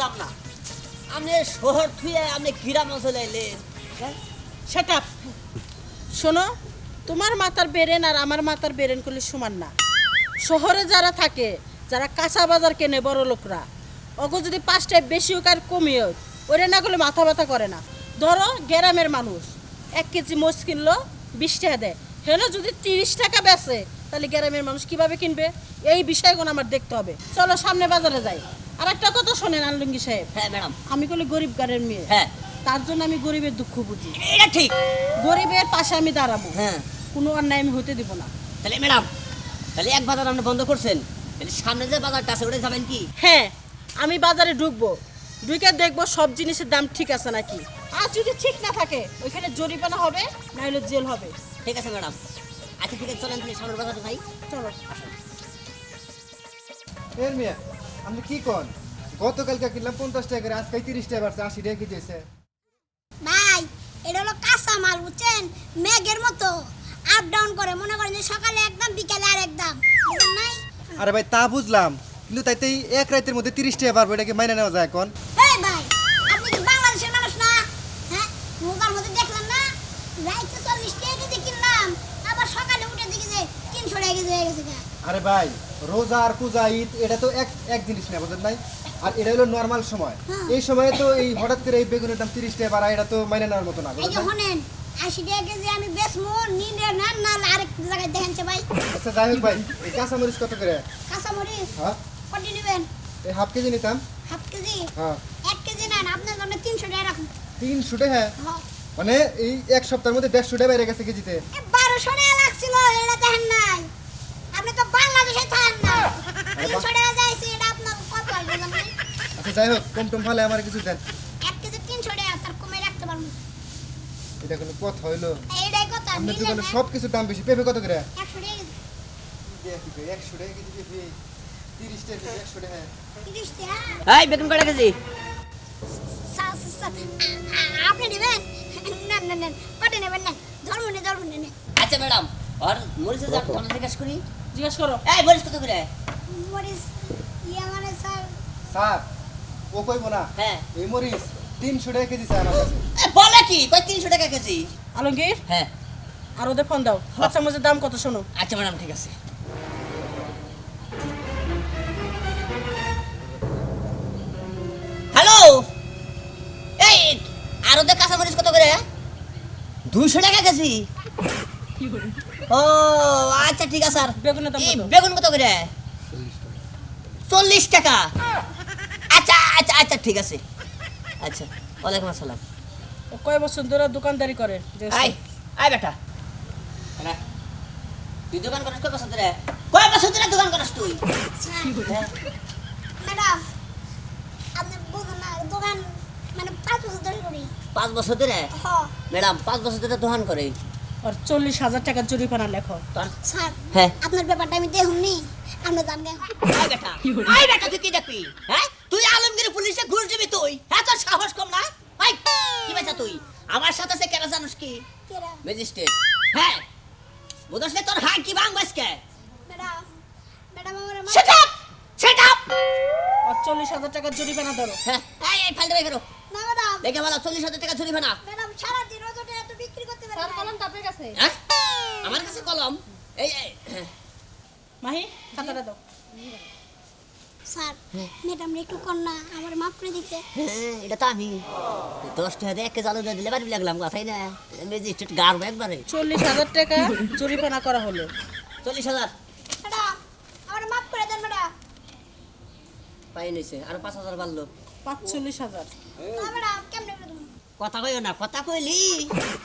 বুঝলাম না। আপনি শহর থুয়ে আপনি গ্রাম অঞ্চলে এলেন হ্যাঁ? সেটা শোনো, তোমার মাথার বেরেন আর আমার মাথার বেরেন করলে সমান না। শহরে যারা থাকে, যারা কাঁচা বাজার কেনে বড় লোকরা, ওগো যদি পাঁচটায় বেশি হোক আর কমই হোক, ওরা না করলে মাথা ব্যথা করে না। ধরো, গ্রামের মানুষ, এক কেজি মোষ কিনলো, বিশ টাকা দেয়। হেন যদি তিরিশ টাকা বেচে, তাহলে গ্রামের মানুষ কীভাবে কিনবে? এই বিষয়গুলো আমার দেখতে হবে। চলো সামনে বাজারে যাই। আর একটা কথা শোনেন আলঙ্গি সাহেব। হ্যাঁ ম্যাডাম। আমি কলি গরিব গাড়ির মেয়ে। হ্যাঁ। তার জন্য আমি গরিবের দুঃখ বুঝি। এটা ঠিক। গরিবের পাশে আমি দাঁড়াবো। হ্যাঁ। কোনো অন্যায় আমি হতে দিব না। তাহলে ম্যাডাম তাহলে এক বাজার আপনি বন্ধ করছেন। তাহলে সামনে যে বাজারটা আছে ওটা যাবেন কি? হ্যাঁ আমি বাজারে ঢুকবো। ঢুকে দেখব সব জিনিসের দাম ঠিক আছে নাকি। আর যদি ঠিক না থাকে ওইখানে জরিমানা হবে না হলে জেল হবে। ঠিক আছে ম্যাডাম। আচ্ছা ঠিক আছে চলেন তাহলে সামনের বাজারে যাই। চলো। এর মিয়া আপনি কি কন গতকালকে কিনলাম পঞ্চাশ টাকা করে আজকে তিরিশ টাকা বাড়ছে আশি টাকা কেজি ভাই এটা হলো কাঁচা মাল বুঝছেন? মেঘের মতো। আপ ডাউন করে মনে করেন যে সকালে একদম বিকালে আর একদম। নাই? আরে ভাই তা বুঝলাম। কিন্তু তাইতেই এক রাতের মধ্যে তিরিশ টাকা পারব এটাকে মাইনে নেওয়া যায় এখন? এই ভাই আপনি কি বাংলাদেশের মানুষ না? হ্যাঁ? মোবাইল মধ্যে দেখলেন না? রাইতে চল্লিশ টাকা কেজি কিনলাম আবার সকালে উঠে দেখি যে তিনশো টাকা কেজি হয়ে গেছে আরে ভাই রোজা আর পূজা ঈদ এটা তো এক এক জিনিস না বুঝলেন নাই আর এটা হলো নর্মাল সময়। হ্যাঁ। এই সময়ে তো এই হঠাৎ করে এই বেগুনের দাম তিরিশ টাকা বাড়া এটা তো মাইনে নেওয়ার মতো না বুঝলেন আশি টাকা কেজি আমি বেচমো নিলে না না আরেক জায়গায় দেখেনছে ভাই। আচ্ছা যাই হোক ভাই এই কাঁচামরিচ কত করে? কাঁচামরিচ? হ্যাঁ। কটি নেবেন? এই হাফ কেজি নিতাম। Half KG? হ্যাঁ। এক কেজি নেন আপনার জন্য তিনশো টাকা রাখুন। তিনশো টাকা? হ্যাঁ। মানে এই এক সপ্তাহের মধ্যে দেড়শো টাকা বেড়ে গেছে কেজিতে। বারোশো টাকা লাগছিল এটা দেখেন নাই আপনি তো বাংলাদেশে থাকেন না তিনশো টাকা যাইছে এটা আপনার কত আসবে জানেন? আচ্ছা যাই হোক কম টম ফালে আমার কিছু দেন। এক কেজি তিনশো টাকা তার কমে রাখতে পারব এটা কোনো কথা হইল। এইটাই কথা আপনার দোকানে সব কিছুর দাম বেশি। পেঁপে কত করে? একশো টাকা একশো টাকা কেজি পেঁপে। তিরিশ টাকা একশো টাকা। তিরিশ টাকা? এই বেগুন কটা কেজি? আপনি নেবেন? নেন নেন নেন। কটে নেবেন? না ধর্ম নেই ধর্ম নেই আচ্ছা ম্যাডাম আর মরিচের জিজ্ঞাসা করি? জিজ্ঞেস করো। এই মরিচ কত করে? মরিচ ইয়ে মানে স্যার। স্যার ও কইব না হ্যাঁ। এই মরিচ তিনশো টাকা কেজি স্যার আমার কাছে। এ, বলে কি? কয় তিনশো টাকা কেজি? আলমগীর? হ্যাঁ। আর ওদের ফোন দাও। বাচ্চা মজের দাম কত শোনো? আচ্ছা ম্যাডাম ঠিক আছে। হ্যালো? এই আর ওদের কাঁচামরিচ কত করে? দুইশো টাকা কেজি? ও আচ্ছা ঠিক আছে স্যার। বেগুন কত করে? চল্লিশ টাকা। আচ্ছা আচ্ছা আচ্ছা ঠিক আছে। আচ্ছা ওয়ালাইকুম আসসালাম। কয় বছর ধরে দোকানদারি করে? করো। আই বেটা। তুই দোকান করিস কয় বছর ধরে? কয় বছর ধরে দোকান করিস তুই? হ্যাঁ? ম্যাডাম আপনি দোকান মানে পাঁচ বছর ধরে করি। পাঁচ বছর ধরে? ম্যাডাম পাঁচ বছর ধরে দোকান করে। আর চল্লিশ হাজার টাকার জরিমানা লেখো। হ্যাঁ। আপনার ব্যাপারটা আমি দেখুননি আপনি জানবেন আই বেটা আই বেটা তুই কি দেখবি? হ্যাঁ? তুই আলমগীর পুলিশে ঘুষ দিবি তুই। হ্যাঁ সাহস কম না? আই কি বেচা তুই? আমার সাথে সে কেন জানিস কি? ম্যাজিস্ট্রেট। হ্যাঁ? বুঝছ তোর হাই কি ভাঙ বাসকে ম্যাডাম ম্যাডাম আমার সেট আপ সেট আপ আর চল্লিশ হাজার টাকার জরিমানা ধরো। হ্যাঁ এই এই করো। না ম্যাডাম। দেখে বলো চল্লিশ হাজার টাকা চুরি না ম্যাডাম সারাদিন রোজটা এত বিক্রি করতে পারি। কলম তো আপনার কাছে। হ্যাঁ? আমার কাছে কলম। এই হ্যাঁ। মাহি খাতাটা দাও। স্যার ম্যাডাম একটু কন্যা আমার মাফ করে দিতে। হ্যাঁ এটা তো আমি। দশ টাকা দিয়ে এক দিয়ে দিলে বাড়ি লাগলাম কথাই না। ম্যাজিস্ট্রেট গাড়বো একবারে। চল্লিশ হাজার টাকা জরিমানা করা হলো। চল্লিশ হাজার। ম্যাডাম আমার মাফ করে দেন ম্যাডাম। পাই নিছে আর পাঁচ হাজার বাড়লো। পাঁচচল্লিশ হাজার। না ম্যাডাম কেমনে কথা কইও না কথা কইলি।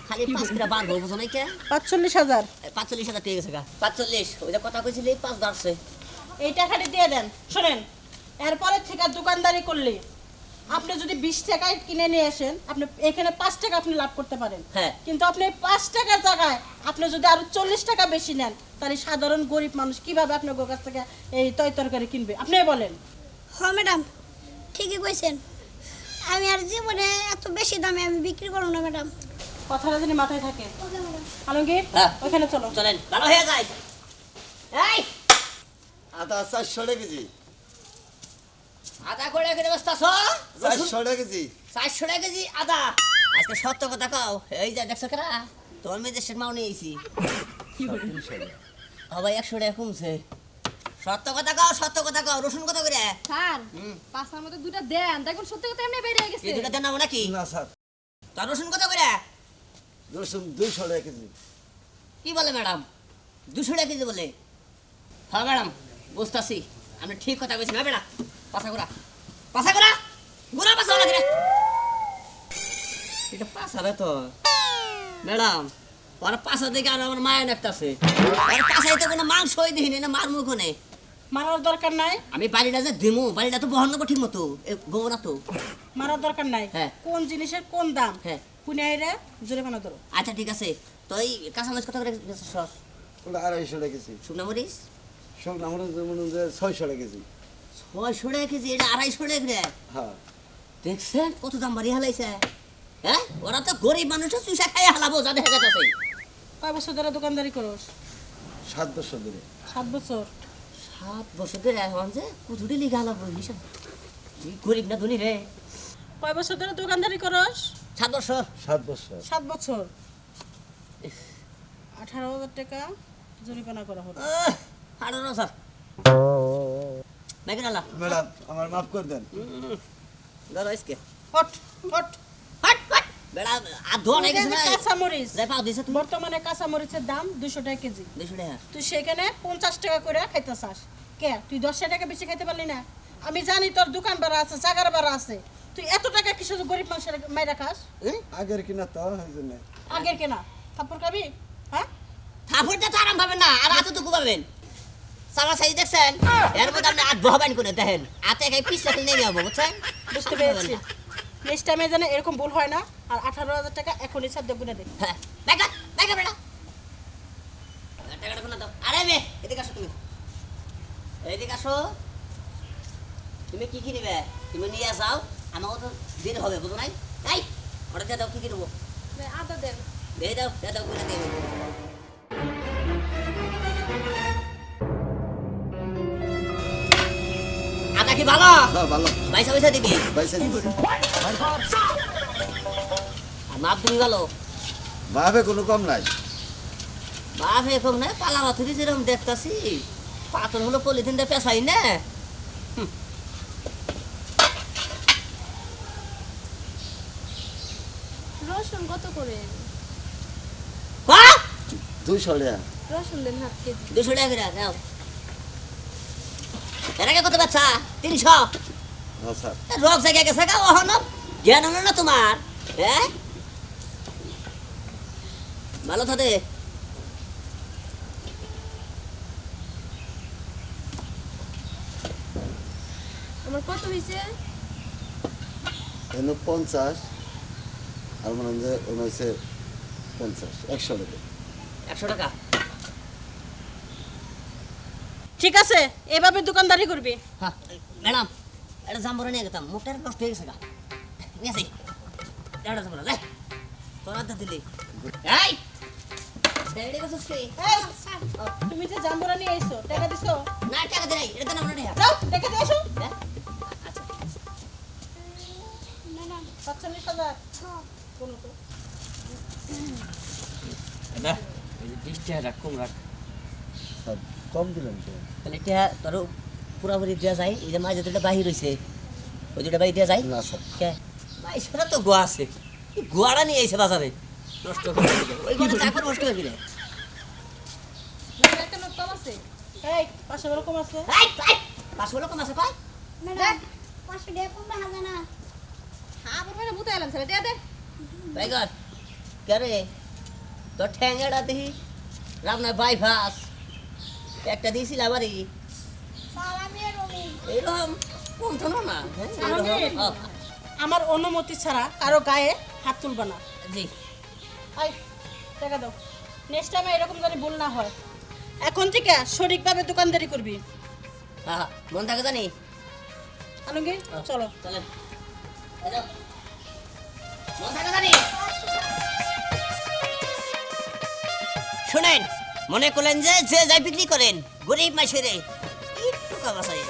খালি পাঁচ কিলো বাড়বো বুঝো নাই পাঁচচল্লিশ হাজার। পাঁচচল্লিশ হাজার ঠিক আছে গা। পাঁচচল্লিশ ওই যে কথা কইছিলি পাঁচ এই টাকাটি দিয়ে দেন। শোনেন এরপরে থেকে আর দোকানদারি করলে আপনি যদি বিশ টাকায় কিনে নিয়ে আসেন আপনি এখানে পাঁচ টাকা আপনি লাভ করতে পারেন। হ্যাঁ। কিন্তু আপনি পাঁচ টাকার জায়গায় আপনি যদি আরও চল্লিশ টাকা বেশি নেন তাহলে সাধারণ গরিব মানুষ কীভাবে আপনার কাছ থেকে এই তয় তরকারি কিনবে? আপনি বলেন। হ্যাঁ ম্যাডাম ঠিকই কইছেন। আমি আর জীবনে এত বেশি দামে আমি বিক্রি করব না ম্যাডাম। কথাটা যদি মাথায় থাকে। আলমগীর হ্যাঁ। ওখানে চলো। চলেন ভালো হয়ে যায়। এই! আদা চারশো কেজি। আদা করে রেখে ব্যস্ত আছো চারশো কেজি। চারশো কেজি আদা। আজকে সত্য কথা কও এই যে দেখছ কেনা তোমার মেয়ে দেশের মাও নিয়ে এসি ভাই একশো টাকা কমছে। সত্য কথা কও সত্য কথা কও রসুন কত করে? স্যার পাঁচটার মধ্যে দুটা দেন দেখুন সত্যি কথা এমনি বেরিয়ে গেছে। দুটা দেন নাকি? না স্যার। তার রসুন কত করে? রসুন দুইশো টাকা কেজি। কি বলে ম্যাডাম? দুশো টাকা কেজি বলে? হ্যাঁ ম্যাডাম বুঝতেছি। আমি ঠিক কথা বলছি না? বেড়া পাশা করা পাশা করা গোড়া পাশা লাগে রে এটা পাশাবে তো। ম্যাডাম ওর পাশা দেখে আর আমার মায়া দেখতেছে ওর পাশায় তো কোনো মাংসই না মার মুখ নেই। মারার দরকার নাই? আমি বাড়িটা যে দিমু বাড়িটা তো বহন নেব ঠিক মতো গোবো না তো। মারার দরকার নাই? হ্যাঁ। কোন জিনিসের কোন দাম? হ্যাঁ। কুনি আইরে জরিমানা ধরো আচ্ছা ঠিক আছে। তো এই কাঁচামরিচ কত করে সস ওটা আড়াইশো টাকা কেজি। শুকনা মরিচ? শুকনা মনে মনে যে ছয়শো টাকা কেজি। ছয়শো টাকা কেজি? এটা আড়াইশো টাকা হ্যাঁ। দেখছেন? কত দাম বাড়ি হালাইছে? হ্যাঁ? ওরা তো গরিব মানুষের চুষা খাই হালাবো যা দেখা যাচ্ছে কয় বছর ধরে দোকানদারি করোস? সাত বছর ধরে। সাত বছর? সাত বছর ধরে এখন যে কুথুটি লিখে হালাবো হিসাব। গরিব না ধনী রে। কয় বছর ধরে দোকানদারি করোস? সাত বছর? সাত বছর। সাত বছর? আঠারো হাজার টাকা জরিমানা করা হলো। আঠারো না ম্যাডাম আমার মাফ করে দেন। ধরো আজকে। Hot hot. বেড়া বর্তমানে কাঁচা মরিচের দাম দুশো টাকা কেজি। তুই সেখানে পঞ্চাশ টাকা করে খাইতে চাস। কে? তুই দশ টাকা বেশি খাইতে পারলি না। আমি জানি তোর দোকান ভাড়া আছে চাগার ভাড়া আছে। তুই এত টাকা কিছু গরিব মানুষের মাইরা খাস? আগের কিনা তো ওই জন্য। আগের কেনা? থাপ্পড় খাবি? হ্যাঁ? থাপড়টা তো আরাম পাবেন না আর এতটুকু পাবেন সামা সাইজ দেখছেন? এর মধ্যে আপনি আট বহাবেন করে দেখেন। হাতে খাই পিস রাখলে নেমে যাব বুঝছেন? বুঝতে পেরেছি। নেক্সট টাইমে যেন এরকম ভুল হয় না আর আঠারো হাজার টাকা এখনই সাধ্য গুনে দে। হ্যাঁ দেখা দেখা বেটা। টাকাটা কোনা দাও। আরে মে এদিকে আসো তুমি। এদিকে আসো। তুমি কি কি নিবে তুমি নিয়ে যাও। আমাকে তো দিন হবে বুঝো নাই? তাই ওটা দিয়ে দাও কি কি নেব আদা দেন। দিয়ে দাও দিয়ে দাও কিনে দিয়ে দেবো। আদা কি ভালো? হ্যাঁ ভালো। পয়সা পয়সা দিবি? পয়সা মাপ ভালো? কোনো কম নাই। বাপ এরকম না পালা বাথুরি যেরকম দেখতাছি। পাতল হলো পলিথিনটা পেশাই না রসুন কত করে হ্যাঁ টাকা। দুশো টাকা করে এর আগে কত বাচ্চা? তিনশো। রোগ জায়গা গেছে গা ওহন জ্ঞান হলো না তোমার? হ্যাঁ ভালো থাকে। আমার কত হয়েছে পঞ্চাশ আর মনে হয় হচ্ছে পঞ্চাশ একশো টাকা। একশো টাকা। ঠিক আছে এভাবে দোকানদারি করবি। হ্যাঁ ম্যাডাম এটা জাম্বরে নিয়ে গেতাম মুখটা নষ্ট হয়ে গেছে গা। নিয়ে আসি। এটা জাম্বরে লে। তোরা তো দিলি। এই! তুমি যে জাম্বুরা নিয়ে এসো টাকা দিছো? না টাকা দে নাই এটা না আমরা যাও টাকা দিয়ে এসো আচ্ছা। ম্যাডাম সাতচল্লিশ হাজার। কোনো তো না এই যে বিশ টাকা রাখ কম রাখ। কম দিলেন তো। তাহলে এটা তোর পুরাপুরি দেওয়া যায় এই যে মাঝে দুটো বাহির হয়েছে ওই দুটো বাহির দেওয়া যায়। না স্যার। কে? ভাই সেটা তো গোয়া আছে। গোয়াটা নিয়ে এসে বাজারে। নষ্ট করে ওই গোয়াটা তারপর নষ্ট হয়ে গেলে একটা নোট কম আছে। এই পাঁচশো পাঁচশো লোক আছে পাঁচশো না। হ্যাঁ বুঝতে এলাম ছেলে দে দে। কে রে? তোর ঠ্যাঙ্গাটা দেখি রামনার বাইপাস একটা দিয়েছিল রবি এইরকম কমতো না হ্যাঁ, আমার অনুমতি ছাড়া কারও গায়ে হাত তুলবে না। জি। আই টাকা দাও। নেক্সট টাইমে এরকম জানি ভুল না হয় এখন থেকে সঠিকভাবে দোকানদারি করবি। হ্যাঁ, মন থাকে জানি আলমগীর চলো। চলেন। মন থাকে জানি শুনেন মনে করলেন যে যে যাই বিক্রি করেন গরিব মাসেরে একটু কাবাসাই